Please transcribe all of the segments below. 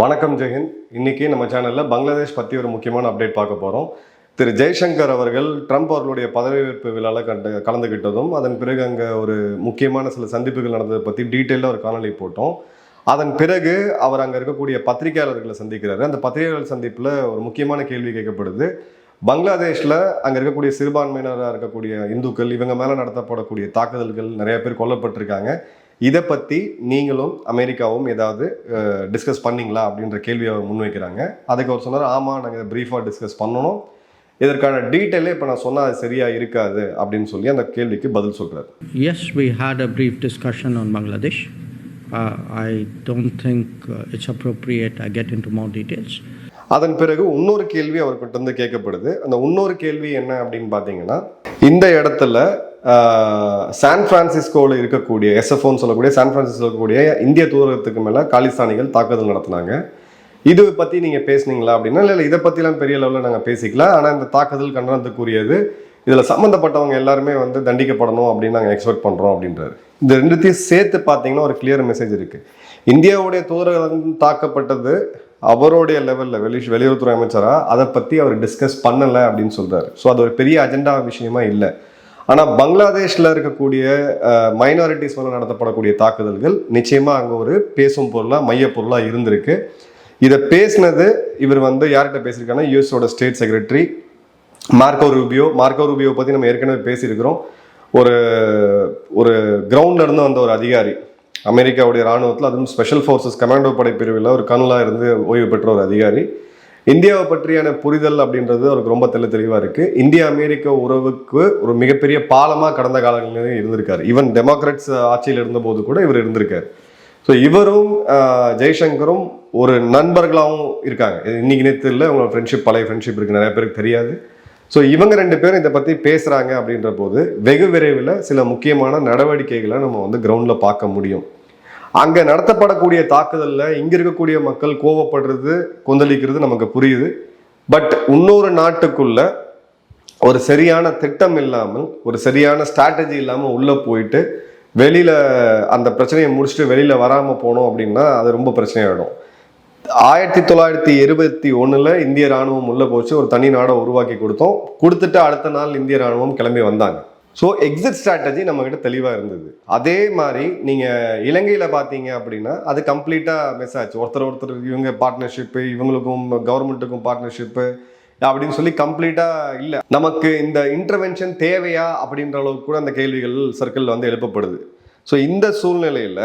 வணக்கம் ஜெயஹிந்த். இன்னைக்கு நம்ம சேனலில் பங்களாதேஷ் பற்றி ஒரு முக்கியமான அப்டேட் பார்க்க போகிறோம் திரு ஜெய்சங்கர் அவர்கள் ட்ரம்ப் அவர்களுடைய பதவியேற்பு விழாவில் கண்டு கலந்துக்கிட்டதும் அதன் பிறகு அங்கே ஒரு முக்கியமான சில சந்திப்புகள் நடந்ததை பற்றி டீட்டெயிலாக ஒரு காணொலி போட்டோம். அதன் பிறகு அவர் அங்கே இருக்கக்கூடிய பத்திரிகையாளர்களை சந்திக்கிறாரு. அந்த பத்திரிகையாளர் சந்திப்பில் ஒரு முக்கியமான கேள்வி கேட்கப்படுது. பங்களாதேஷில் அங்கே இருக்கக்கூடிய சிறுபான்மையினராக இருக்கக்கூடிய இந்துக்கள் இவங்க மேலே நடத்தப்படக்கூடிய தாக்குதல்கள் நிறைய பேர் கொல்லப்பட்டிருக்காங்க. இதை பற்றி நீங்களும் அமெரிக்காவும் ஏதாவது டிஸ்கஸ் பண்ணீங்களா அப்படின்ற கேள்வியை அவர் முன்வைக்கிறாங்க அதுக்கு அவர் சொன்னார் ஆமாம் நாங்கள் இதை ப்ரீஃபாக டிஸ்கஸ் பண்ணணும் இதற்கான டீட்டெயிலே இப்போ நான் சொன்னால் அது சரியாக இருக்காது அப்படின்னு சொல்லி அந்த கேள்விக்கு பதில் சொல்கிறார் we had a brief discussion on Bangladesh. Uh, I don't think uh, it's appropriate I get into more details. அதன் பிறகு இன்னொரு கேள்வி அவர்கிட்ட இருந்து கேட்கப்படுது அந்த இன்னொரு கேள்வி என்ன அப்படின்னு பார்த்தீங்கன்னா இந்த இடத்துல சான் பிரான்சிஸ்கோவில் இருக்கக்கூடிய எஸ்எஃப்ஓன்னு சொல்லக்கூடிய சான் பிரான்சிஸ்கோ இருக்கக்கூடிய இந்திய தூதரகத்துக்கு மேலே காலிஸ்தானிகள் தாக்குதல் நடத்தினாங்க. இது பற்றி நீங்கள் பேசுனீங்களா அப்படின்னா இல்லை இதை பற்றிலாம் பெரிய லெவலில் நாங்கள் பேசிக்கல ஆனால் இந்த தாக்குதல் கண்டனத்துக்குரியது இதில் சம்மந்தப்பட்டவங்க எல்லாருமே வந்து தண்டிக்கப்படணும் அப்படின்னு நாங்கள் எக்ஸ்பெக்ட் பண்ணுறோம் அப்படின்றாரு. இந்த ரெண்டுத்தையும் சேர்த்து பார்த்தீங்கன்னா ஒரு கிளியர் மெசேஜ் இருக்குது இந்தியாவுடைய தூதரகம் தாக்கப்பட்டது அவருடைய லெவலில் வெளி வெளியுறவுத்துறை அமைச்சராக அதை பற்றி அவர் டிஸ்கஸ் பண்ணலை அப்படின்னு சொல்கிறாரு ஸோ அது ஒரு பெரிய அஜெண்டா விஷயமா இல்லை. ஆனால் பங்களாதேஷில் இருக்கக்கூடிய மைனாரிட்டிஸ் மேலே நடத்தப்படக்கூடிய தாக்குதல்கள் நிச்சயமாக அங்கே ஒரு பேசும் பொருளாக மைய பொருளாக இருந்திருக்கு. இதை பேசினது இவர் வந்து யார்கிட்ட பேசியிருக்காங்கன்னா யூஎஸோட state secretary Marco Rubio. Marco Rubio பற்றி நம்ம ஏற்கனவே பேசியிருக்கிறோம். ஒரு ஒரு கிரவுண்ட்ல இருந்து வந்த ஒரு அதிகாரி. அமெரிக்காவுடைய ராணுவத்தில் அதுவும் ஸ்பெஷல் ஃபோர்ஸஸ் கமாண்டோ படை பிரிவில் ஒரு கனலாக இருந்து ஓய்வு பெற்ற ஒரு அதிகாரி. இந்தியாவை பற்றியான புரிதல் அப்படின்றது அவருக்கு ரொம்ப தெள்ள தெளிவாக இருக்குது இந்திய அமெரிக்க உறவுக்கு ஒரு மிகப்பெரிய பாலமாக கடந்த காலங்களிலும் இருந்திருக்காரு. ஈவன் டெமோக்ராட்ஸ் ஆட்சியில் இருந்தபோது கூட இவர் இருந்திருக்காரு. ஸோ இவரும் ஜெய்சங்கரும் ஒரு நண்பர்களாகவும் இருக்காங்க. இன்னைக்கு நேற்று இல்லை உங்களோட ஃப்ரெண்ட்ஷிப் பழைய ஃப்ரெண்ட்ஷிப் இருக்குது நிறைய பேருக்கு தெரியாது. ஸோ இவங்க ரெண்டு பேரும் இதை பற்றி பேசுகிறாங்க அப்படின்ற போது வெகு விரைவில் சில முக்கியமான நடவடிக்கைகளை நம்ம வந்து கிரவுண்டில் பார்க்க முடியும். அங்கே நடத்தப்படக்கூடிய தாக்குதலில் இங்கே இருக்கக்கூடிய மக்கள் கோவப்படுறது கொந்தளிக்கிறது நமக்கு புரியுது. பட் இன்னொரு நாட்டுக்குள்ள ஒரு சரியான திட்டம் இல்லாமல் ஒரு சரியான ஸ்ட்ராட்டஜி இல்லாமல் உள்ளே போயிட்டு வெளியில் அந்த பிரச்சனையை முடிச்சுட்டு வெளியில் வராமல் போனோம் அப்படின்னா அது ரொம்ப பிரச்சனையாயிடும். ஆயிரத்தி தொள்ளாயிரத்தி இருபத்தி ஒன்றில் இந்திய ராணுவம் உள்ளே போச்சு ஒரு தனி நாடை உருவாக்கி கொடுத்தோம். கொடுத்துட்டு அடுத்த நாள் இந்திய ராணுவம் கிளம்பி வந்தாங்க. ஸோ எக்ஸிட் ஸ்ட்ராட்டஜி நம்மக்கிட்ட தெளிவாக இருந்தது. அதே மாதிரி நீங்கள் இலங்கையில் பார்த்தீங்க அப்படின்னா அது கம்ப்ளீட்டாக மிஸ் ஆச்சு. ஒருத்தர் ஒருத்தர் இவங்க பார்ட்னர்ஷிப்பு இவங்களுக்கும் கவர்மெண்ட்டுக்கும் பார்ட்னர்ஷிப்பு அப்படின்னு சொல்லி கம்ப்ளீட்டாக இல்லை. நமக்கு இந்த இன்டர்வென்ஷன் தேவையா அப்படின்ற அளவுக்கு கூட அந்த கேள்விகள் சர்க்கிளில் வந்து எழுப்பப்படுது. ஸோ இந்த சூழ்நிலையில்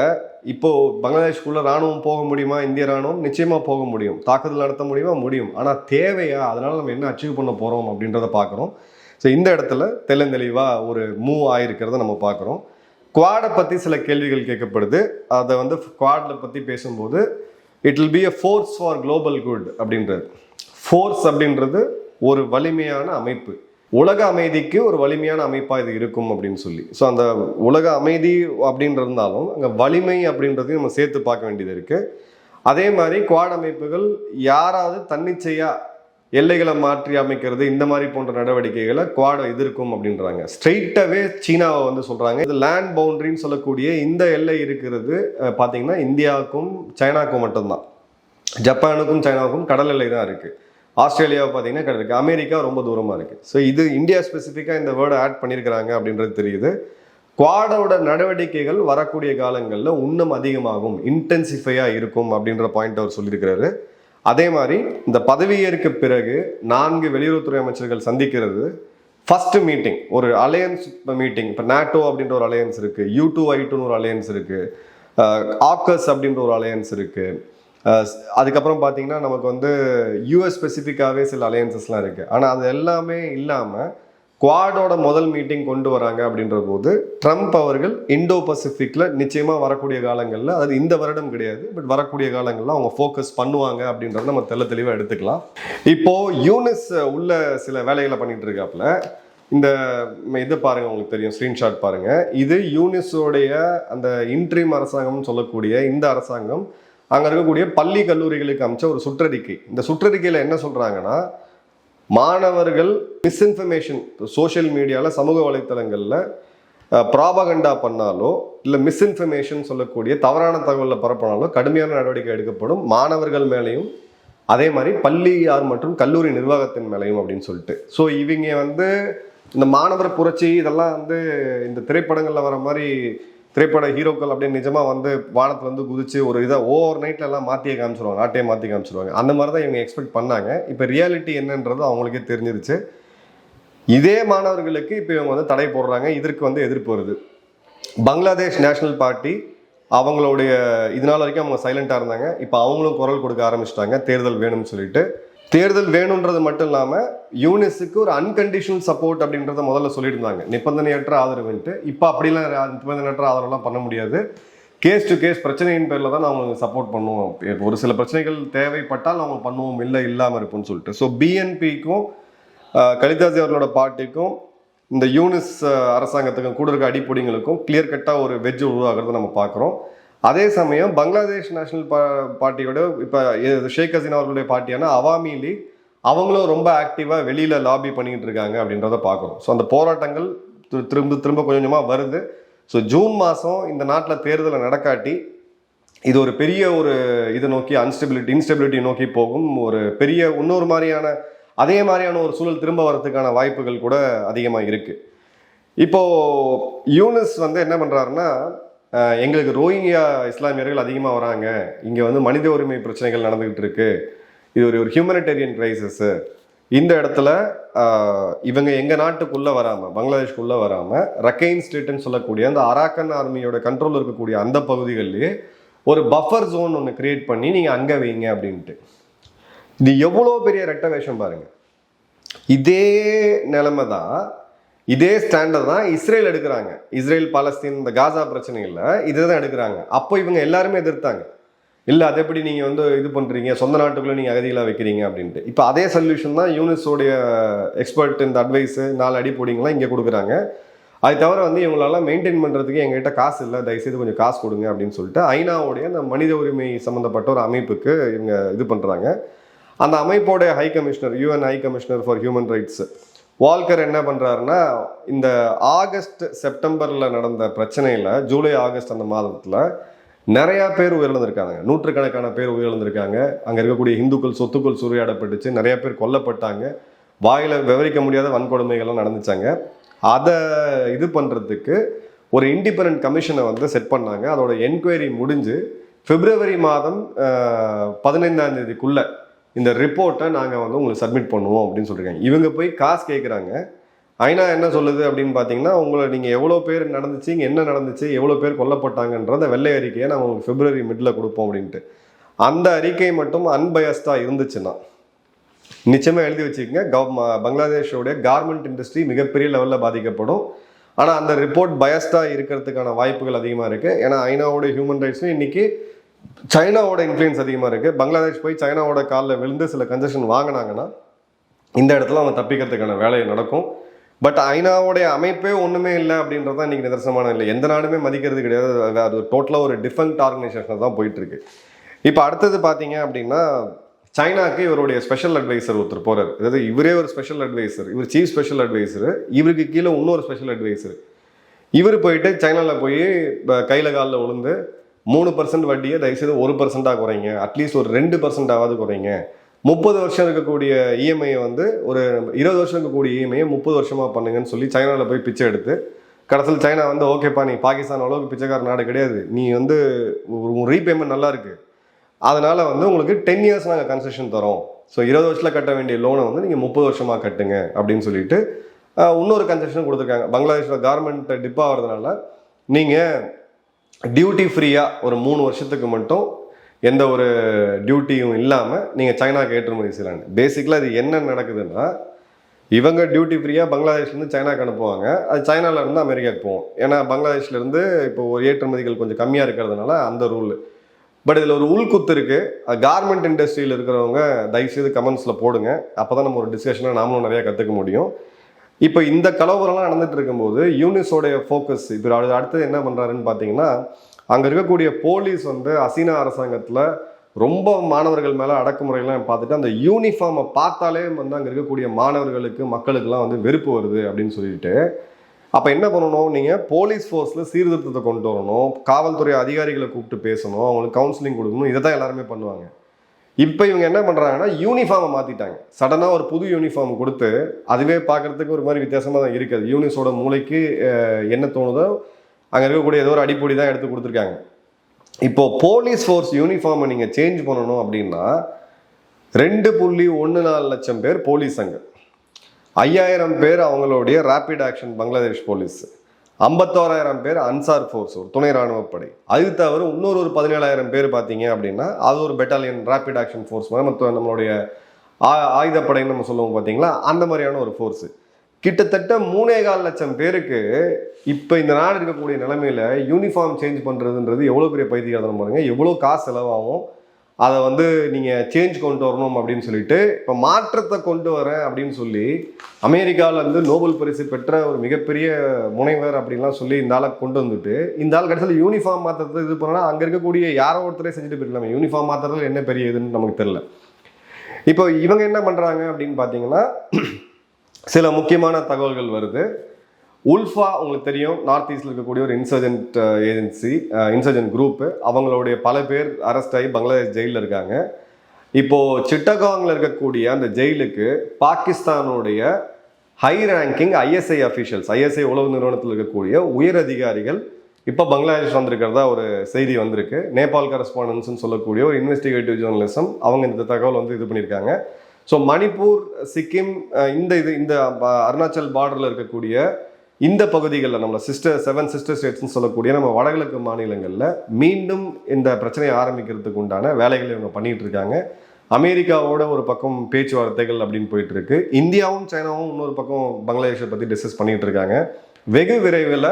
இப்போது பங்களாதேஷ்குள்ளே ராணுவம் போக முடியுமா? இந்திய ராணுவம் நிச்சயமாக போக முடியும். தாக்குதல் நடத்த முடியுமா? முடியும். ஆனால் தேவையா? அதனால் நம்ம என்ன அச்சீவ் பண்ண போகிறோம் அப்படின்றத பார்க்குறோம் ஸோ இந்த இடத்துல தெளிந்தெளிவாக ஒரு மூவ் ஆகிருக்கிறத நம்ம பார்க்குறோம். குவாடை பற்றி சில கேள்விகள் கேட்கப்படுது. அதை வந்து குவாடில் பற்றி பேசும்போது it will be a force for global good அப்படின்றது. ஃபோர்ஸ் அப்படின்றது ஒரு வலிமையான அமைப்பு. உலக அமைதிக்கு ஒரு வலிமையான அமைப்பாக இது இருக்கும் அப்படின்னு சொல்லி. ஸோ அந்த உலக அமைதி அப்படின்றதுனாலும் அங்கே வலிமை அப்படின்றதையும் நம்ம சேர்த்து பார்க்க வேண்டியது இருக்குது அதே மாதிரி குவாட் அமைப்புகள் யாராவது தன்னிச்சையாக எல்லைகளை மாற்றி அமைக்கிறது இந்த மாதிரி போன்ற நடவடிக்கைகளை குவாட எதிர்க்கும் அப்படின்றாங்க. ஸ்ட்ரெயிட்டாகவே சீனாவை வந்து சொல்கிறாங்க இது லேண்ட் பவுண்டரின்னு சொல்லக்கூடிய இந்த எல்லை இருக்கிறது பார்த்தீங்கன்னா இந்தியாவுக்கும் சைனாவுக்கும் மட்டும்தான். ஜப்பானுக்கும் சைனாவுக்கும் கடல் எல்லை தான் இருக்குது ஆஸ்திரேலியாவை பார்த்தீங்கன்னா கடல் இருக்குது அமெரிக்கா ரொம்ப தூரமாக இருக்குது ஸோ இது இந்தியா ஸ்பெசிஃபிக்காக இந்த வேர்டை ஆட் பண்ணியிருக்கிறாங்க அப்படின்றது தெரியுது. குவாடோட நடவடிக்கைகள் வரக்கூடிய காலங்களில் இன்னும் அதிகமாகும் இன்டென்சிஃபையாக இருக்கும் அப்படின்ற பாயிண்ட் அவர் சொல்லியிருக்கிறாரு. அதே மாதிரி இந்த பதவியேற்க பிறகு நான்கு வெளியுறவுத்துறை அமைச்சர்கள் சந்திக்கிறது. ஃபர்ஸ்ட் மீட்டிங் ஒரு அலையன்ஸ் மீட்டிங் இப்போ நாட்டோ அப்படின்ற ஒரு அலையன்ஸ் இருக்குது யூ டூ ஐ டூன்னு ஒரு அலையன்ஸ் இருக்குது ஆக்கர்ஸ் அப்படின்ற ஒரு அலையன்ஸ் இருக்குது அதுக்கப்புறம் பார்த்தீங்கன்னா நமக்கு வந்து யூஎஸ் ஸ்பெசிஃபிக்காகவே சில அலையன்சஸ்லாம் இருக்குது ஆனால் அது எல்லாமே இல்லாமல் குவாடோட முதல் மீட்டிங் கொண்டு வராங்க அப்படின்ற போது ட்ரம்ப் அவர்கள் இண்டோ பசிபிக்ல நிச்சயமாக வரக்கூடிய காலங்களில் அது இந்த வருடம் கிடையாது பட் வரக்கூடிய காலங்களில் அவங்க ஃபோக்கஸ் பண்ணுவாங்க அப்படின்றத நம்ம தெள்ள தெளிவாக எடுத்துக்கலாம். இப்போ யூனிஸ் உள்ள சில வேலைகளை பண்ணிட்டு இருக்காப்புல இந்த இது பாருங்க உங்களுக்கு தெரியும் ஸ்க்ரீன்ஷாட் பாருங்க. இது யூனிஸோடைய அந்த இன்ட்ரீம் அரசாங்கம்னு சொல்லக்கூடிய இந்த அரசாங்கம் அங்கே இருக்கக்கூடிய பள்ளி கல்லூரிகளுக்கு அமைச்ச ஒரு சுற்றறிக்கை. இந்த சுற்றறிக்கையில் என்ன சொல்றாங்கன்னா மாணவர்கள் மிஸ்இன்ஃபர்மேஷன் சோஷியல் மீடியாவில் சமூக வலைத்தளங்களில் ப்ராபகண்டா பண்ணாலோ இல்லை மிஸ்இன்ஃபர்மேஷன் சொல்லக்கூடிய தவறான தகவலை பரப்பினாலோ கடுமையான நடவடிக்கை எடுக்கப்படும். மாணவர்கள் மேலேயும் அதே மாதிரி பள்ளியார் மற்றும் கல்லூரி நிர்வாகத்தின் மேலேயும் அப்படின்னு சொல்லிட்டு. ஸோ இவங்க வந்து இந்த மாணவர் புரட்சி இதெல்லாம் வந்து இந்த திரைப்படங்களில் வர மாதிரி திரைப்பட ஹீரோக்கள் அப்படியே நிஜமாக வந்து வானத்தில் வந்து குதிச்சு ஒரு இதை ஓவர் நைட்டில் எல்லாம் மாற்றியே காமிச்சிருவாங்க நாட்டையே மாற்றி காமிச்சிருவாங்க. அந்த மாதிரி தான் இவங்க எக்ஸ்பெக்ட் பண்ணாங்க. இப்போ ரியாலிட்டி என்னன்றது அவங்களுக்கே தெரிஞ்சிருச்சு. இதே மாணவர்களுக்கு இப்போ இவங்க வந்து தடை போடுறாங்க இதற்கு வந்து எதிர்ப்பு வருது. பங்களாதேஷ் நேஷனல் பார்ட்டி அவங்களுடைய இதனால் வரைக்கும் அவங்க சைலண்ட்டாக இருந்தாங்க. இப்போ அவங்களும் குரல் கொடுக்க ஆரம்பிச்சிட்டாங்க தேர்தல் வேணும்னு சொல்லிட்டு. தேர்தல் வேணுன்றது மட்டும் இல்லாமல் யூனிஸுக்கு ஒரு அன்கண்டிஷனல் சப்போர்ட் அப்படின்றத முதல்ல சொல்லியிருந்தாங்க. நிபந்தனையற்ற ஆதரவுன்ட்டு. இப்போ அப்படிலாம் நிபந்தனையற்ற ஆதரவுலாம் பண்ண முடியாது. கேஸ் டு கேஸ் பிரச்சனையின் பேரில் தான் அவங்க சப்போர்ட் பண்ணுவோம். ஒரு சில பிரச்சனைகள் தேவைப்பட்டால் அவங்க பண்ணுவோம் இல்லை இல்லாமல் இருப்போம்னு சொல்லிட்டு. ஸோ பிஎன்பிக்கும் கலிதாஜி அவர்களோட பார்ட்டிக்கும் இந்த யூனிஸ் அரசாங்கத்துக்கும் கூட இருக்க அடிப்பொடிங்களுக்கும் கிளியர் கட்டாக ஒரு வெஜ் உருவாகிறத நம்ம பார்க்குறோம். அதே சமயம் பங்களாதேஷ் நேஷனல் பா பார்ட்டியோட இப்போ ஷேக் ஹசீனா அவர்களுடைய பார்ட்டியான அவாமி லீக். அவங்களும் ரொம்ப ஆக்டிவாக வெளியில் லாபி பண்ணிக்கிட்டு இருக்காங்க அப்படின்றத பார்க்குறோம். ஸோ அந்த போராட்டங்கள் திரு- திரும்ப திரும்ப கொஞ்சம் கொஞ்சமாக வருது. ஸோ ஜூன் மாதம் இந்த நாட்டில் தேர்தலை நடக்காட்டி இது ஒரு பெரிய ஒரு இதை நோக்கி அன்ஸ்டெபிலிட்டி இன்ஸ்டெபிலிட்டி நோக்கி போகும். ஒரு பெரிய இன்னொரு மாதிரியான அதே மாதிரியான ஒரு சூழல் திரும்ப வரதுக்கான வாய்ப்புகள் கூட அதிகமாக இருக்குது இப்போது யூனிஸ் வந்து என்ன பண்ணுறாருன்னா எங்களுக்கு ரோஹிங்கியா இஸ்லாமியர்கள் அதிகமாக வராங்க. இங்கே வந்து மனித உரிமை பிரச்சனைகள் நடந்துக்கிட்டு இருக்கு. இது ஒரு ஒரு ஹியூமனிடேரியன் கிரைசிஸ் இந்த இடத்துல இவங்க எங்கள் நாட்டுக்குள்ளே வராமல் பங்களாதேஷ்குள்ளே வராமல் ரக்கைன் ஸ்டேட்டுன்னு சொல்லக்கூடிய அந்த அராக்கன் ஆர்மியோட கண்ட்ரோல் இருக்கக்கூடிய அந்த பகுதிகளிலேயே ஒரு பஃபர் ஜோன் ஒன்று கிரியேட் பண்ணி நீங்கள் அங்கே வைங்க அப்படின்ட்டு. இது எவ்வளோ பெரிய ரெட்ட வேஷம் இதே நிலைமை தான் இதே ஸ்டாண்டர்ட் தான் இஸ்ரேல் எடுக்கிறாங்க. இஸ்ரேல் பாலஸ்தீன் இந்த காசா பிரச்சனையில் இதை தான் எடுக்கிறாங்க. அப்போ இவங்க எல்லாருமே எதிர்த்தாங்க. இல்லை அதை எப்படி நீங்கள் வந்து இது பண்ணுறீங்க சொந்த நாட்டுக்குள்ளே நீங்கள் அகதிகளாக வைக்கிறீங்க அப்படின்ட்டு. இப்போ அதே சொல்யூஷன் தான் யூனிஸோடைய எக்ஸ்பர்ட் இந்த அட்வைஸு நாலு அடி போடிங்களாம் இங்கே கொடுக்குறாங்க. அது தவிர வந்து இவங்களால மெயின்டைன் பண்ணுறதுக்கு எங்ககிட்ட காசு இல்லை. தயவுசெய்து கொஞ்சம் காசு கொடுங்க அப்படின்னு சொல்லிட்டு ஐநாவுடைய அந்த மனித உரிமை சம்மந்தப்பட்ட ஒரு அமைப்புக்கு இவங்க இது பண்ணுறாங்க அந்த அமைப்போடைய high commissioner UN high commissioner for human rights Volker என்ன பண்ணுறாருன்னா இந்த ஆகஸ்ட் செப்டம்பரில் நடந்த பிரச்சனையில் ஜூலை ஆகஸ்ட் அந்த மாதத்தில் நிறையா பேர் உயிரிழந்திருக்காங்க நூற்றுக்கணக்கான பேர் உயிரிழந்திருக்காங்க அங்கே இருக்கக்கூடிய இந்துக்கள் சொத்துக்கள் சூறையாடப்பட்டுச்சு நிறையா பேர் கொல்லப்பட்டாங்க. வாயில் விவரிக்க முடியாத வன்கொடுமைகள்லாம் நடந்துச்சாங்க. அதை இது பண்ணுறதுக்கு ஒரு இண்டிபெண்ட் கமிஷனை வந்து செட் பண்ணாங்க. அதோட என்கொயரி முடிஞ்சு பிப்ரவரி மாதம் பதினைந்தாம் தேதிக்குள்ளே இந்த ரிப்போர்ட்டை நாங்கள் வந்து உங்களுக்கு சப்மிட் பண்ணுவோம் அப்படின்னு சொல்லியிருக்காங்க இவங்க போய் காசு கேட்குறாங்க ஐநா என்ன சொல்லுது அப்படின்னு பார்த்தீங்கன்னா உங்களை நீங்கள் எவ்வளோ பேர் நடந்துச்சு இங்கே என்ன நடந்துச்சு எவ்வளோ பேர் கொல்லப்பட்டாங்கன்றத வெள்ளை அறிக்கையை நாங்கள் உங்களுக்கு பிப்ரவரி மிடில் கொடுப்போம் அப்படின்ட்டு. அந்த அறிக்கை மட்டும் அன்பயஸ்டாக இருந்துச்சுன்னா நிச்சயமாக எழுதி வச்சுக்கோங்க. கவ் பங்களாதேஷோடைய கார்மெண்ட் இண்டஸ்ட்ரி மிகப்பெரிய லெவலில் பாதிக்கப்படும். ஆனால் அந்த ரிப்போர்ட் பயஸ்டாக இருக்கிறதுக்கான வாய்ப்புகள் அதிகமாக இருக்குது ஏன்னா ஐநாவோட ஹியூமன் ரைட்ஸும் இன்றைக்கி சைனாவோட இன்ஃப்ளூயன்ஸ் அதிகமாக இருக்குது பங்களாதேஷ் போய் சைனாவோட காலில் விழுந்து சில கன்செஷன் வாங்கினாங்கன்னா இந்த இடத்துல அவங்க தப்பிக்கிறதுக்கான வேலையை நடக்கும். பட் ஐநாவுடைய அமைப்பே ஒன்றுமே இல்லை அப்படின்றது தான் இன்றைக்கி நிதர்சனமான இல்லை எந்த நாடுமே மதிக்கிறது கிடையாது. அது- டோட்டலாக ஒரு டிஃபெண்ட் ஆர்கனைசேஷன் தான் போயிட்டுருக்கு இப்போ அடுத்தது பார்த்தீங்க அப்படின்னா சைனாக்கு இவருடைய ஸ்பெஷல் அட்வைசர் ஒருத்தர் போறாரு. அதாவது இவரே ஒரு ஸ்பெஷல் அட்வைசர் இவர் சீஃப் ஸ்பெஷல் அட்வைசர் இவருக்கு கீழே இன்னொரு ஸ்பெஷல் அட்வைசர் இவர் போயிட்டு சைனாவில் போய் கையில் காலில் விழுந்து மூணு பர்சன்ட் வட்டியை தயவுசெய்து ஒரு பர்சன்டாக குறைங்க. அட்லீஸ்ட் ஒரு ரெண்டு பர்சன்டாவது குறைங்க. முப்பது வருஷம் இருக்கக்கூடிய இஎம்ஐயை வந்து ஒரு இருபது வருஷம் இருக்கக்கூடிய இஎம்ஐயை முப்பது வருஷமாக பண்ணுங்கன்னு சொல்லி சைனாவில் போய் பிச்சை எடுத்து கடைசியில் சைனா வந்து ஓகேப்பா நீ பாகிஸ்தான் அளவுக்கு பிச்சைக்கார நாடு கிடையாது. நீ வந்து ரீபேமெண்ட் நல்லா இருக்கு. அதனால் வந்து உங்களுக்கு டென் இயர்ஸ் நாங்கள் கன்செஷன் தரோம். ஸோ இருபது வருஷத்தில் கட்ட வேண்டிய லோனை வந்து நீங்கள் முப்பது வருஷமாக கட்டுங்க. அப்படின்னு சொல்லிட்டு இன்னொரு கன்செஷன் கொடுத்துருக்காங்க. பங்களாதேஷில் கார்மெண்ட் டிப் ஆகிறதுனால நீங்கள் டியூட்டி ஃப்ரீயாக ஒரு மூணு வருஷத்துக்கு மட்டும் எந்த ஒரு டியூட்டியும் இல்லாமல் நீங்கள் சைனாக்கு ஏற்றுமதி செய்யலாங்க பேசிக்கலாக இது என்ன நடக்குதுன்னா இவங்க டியூட்டி ஃப்ரீயாக பங்களாதேஷ்லேருந்து சைனாக்கு அனுப்புவாங்க. அது சைனாவிலேருந்து அமெரிக்காவுக்கு போவோம். ஏன்னா பங்களாதேஷ்லேருந்து இப்போ ஒரு ஏற்றுமதிகள் கொஞ்சம் கம்மியாக இருக்கிறதுனால அந்த ரூல் பட் இதில் ஒரு உள்குத்து இருக்கு. கார்மெண்ட் இண்டஸ்ட்ரியில் இருக்கிறவங்க தயவுசெய்து கமெண்ட்ஸில் போடுங்க. அப்போ தான் நம்ம ஒரு டிஸ்கஷனாக நாமளும் நிறையா கற்றுக்க முடியும். இப்போ இந்த கலவரம்லாம் நடந்துட்டு இருக்கும்போது யூனிஸோடைய ஃபோக்கஸ் இப்போ அது அடுத்தது என்ன பண்ணுறாருன்னு பார்த்தீங்கன்னா அங்கே இருக்கக்கூடிய போலீஸ் வந்து அசீனா அரசாங்கத்தில் ரொம்ப மாணவர்கள் மேலே அடக்குமுறையெல்லாம் பார்த்துட்டு அந்த யூனிஃபார்மை பார்த்தாலே வந்து அங்கே இருக்கக்கூடிய மாணவர்களுக்கு மக்களுக்கெல்லாம் வந்து வெறுப்பு வருது அப்படின்னு சொல்லிட்டு. அப்போ என்ன பண்ணணும்? நீங்கள் போலீஸ் ஃபோர்ஸில் சீர்திருத்தத்தை கொண்டு வரணும். காவல்துறை அதிகாரிகளை கூப்பிட்டு பேசணும். அவங்களுக்கு கவுன்சிலிங் கொடுக்கணும். இதை தான் எல்லாருமே பண்ணுவாங்க. இப்போ இவங்க என்ன பண்ணுறாங்கன்னா யூனிஃபார்மை மாற்றிட்டாங்க சடனாக ஒரு புது யூனிஃபார்ம் கொடுத்து அதுவே பார்க்குறதுக்கு ஒரு மாதிரி வித்தியாசமாக தான் இருக்குது யூனிஸோட மூளைக்கு என்ன தோணுதோ அங்கே இருக்கக்கூடிய ஏதோ ஒரு அடிப்பொடி தான் எடுத்து கொடுத்துருக்காங்க. இப்போது போலீஸ் ஃபோர்ஸ் யூனிஃபார்மை நீங்கள் சேஞ்ச் பண்ணணும் அப்படின்னா ரெண்டு புள்ளி ஒன்று நாலு லட்சம் பேர் போலீஸ் அங்கே. ஐயாயிரம் பேர் அவங்களுடைய ரேப்பிட் ஆக்ஷன் பங்களாதேஷ் போலீஸ் ஐம்பத்தோராயிரம் பேர் அன்சார் ஃபோர்ஸ் ஒரு துணை ராணுவப்படை அது தவிர இன்னொரு ஒரு பதினேழாயிரம் பேர் பார்த்தீங்க அப்படின்னா அது ஒரு பெட்டாலியன் ரேபிட் ஆக்ஷன் ஃபோர்ஸ் மாதிரி மற்ற நம்மளுடைய ஆ- ஆயுதப்படைன்னு நம்ம சொல்லுவோம் பார்த்தீங்களா? அந்த மாதிரியான ஒரு ஃபோர்ஸு கிட்டத்தட்ட மூணே கால் லட்சம் பேருக்கு இப்போ இந்த நாடு இருக்கக்கூடிய நிலைமையில யூனிஃபார்ம் சேஞ்ச் பண்ணுறதுன்றது எவ்வளோ பெரிய பைத்தியகாரம் பாருங்கள் எவ்வளோ காசு செலவாகும். அதை வந்து நீங்கள் சேஞ்ச் கொண்டு வரணும் அப்படின்னு சொல்லிட்டு இப்போ மாற்றத்தை கொண்டு வரேன் அப்படின்னு சொல்லி அமெரிக்காவில் வந்து நோபல் பரிசு பெற்ற ஒரு மிகப்பெரிய முனைவர் அப்படின்லாம் சொல்லி இந்த ஆளை கொண்டு வந்துட்டு இந்த ஆள் கடைசியில் யூனிஃபார்ம் மாற்றுறது இது பண்ணால் அங்கே இருக்கக்கூடிய யாரோ ஒருத்தரே செஞ்சுட்டு போயிருக்கலாம் யூனிஃபார்ம் மாற்றுறதுல என்ன பெரிய இதுன்னு நமக்கு தெரில இப்போ இவங்க என்ன பண்ணுறாங்க அப்படின்னு பார்த்தீங்கன்னா சில முக்கியமான தகவல்கள் வருது. உல்ஃபா உங்களுக்கு தெரியும் நார்த் ஈஸ்டில் இருக்கக்கூடிய ஒரு இன்சர்ஜென்ட் ஏஜென்சி இன்சர்ஜென்ட் குரூப்பு அவங்களுடைய பல பேர் அரெஸ்ட் ஆகி பங்களாதேஷ் ஜெயிலில் இருக்காங்க. இப்போ சிட்டகாங்கில் இருக்கக்கூடிய அந்த ஜெயிலுக்கு பாகிஸ்தானுடைய high ranking ISI officials ISI உளவு நிறுவனத்தில் இருக்கக்கூடிய உயர் அதிகாரிகள் இப்போ பங்களாதேஷ் வந்திருக்கிறதா ஒரு செய்தி வந்திருக்கு. நேபாள் கரஸ்பாண்டன்ஸ்னு சொல்லக்கூடிய ஒரு இன்வெஸ்டிகேட்டிவ் ஜேர்னலிசம் அவங்க இந்த தகவல் வந்து இது பண்ணியிருக்காங்க. ஸோ மணிப்பூர் சிக்கிம் uh, இந்த இது இந்த uh, அருணாச்சல் பார்டரில் இருக்கக்கூடிய இந்த பகுதிகளில் நம்மள சிஸ்டர் செவன் சிஸ்டர் ஸ்டேட்ஸ்னு சொல்லக்கூடிய நம்ம வடகிழக்கு மாநிலங்களில் மீண்டும் இந்த பிரச்சனையை ஆரம்பிக்கிறதுக்கு உண்டான வேலைகளை இவங்க பண்ணிட்டு இருக்காங்க. அமெரிக்காவோட ஒரு பக்கம் பேச்சுவார்த்தைகள் அப்படின்னு போயிட்டு இருக்கு. இந்தியாவும் சைனாவும் இன்னொரு பக்கம் பங்களாதேஷை பற்றி டிஸ்கஸ் பண்ணிட்டு இருக்காங்க. வெகு விரைவில்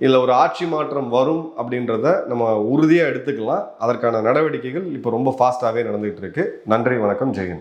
இதில் ஒரு ஆட்சி மாற்றம் வரும் அப்படின்றத நம்ம உறுதியாக எடுத்துக்கலாம். அதற்கான நடவடிக்கைகள் இப்போ ரொம்ப ஃபாஸ்ட்டாகவே நடந்துகிட்டு இருக்கு. நன்றி வணக்கம் ஜெயன்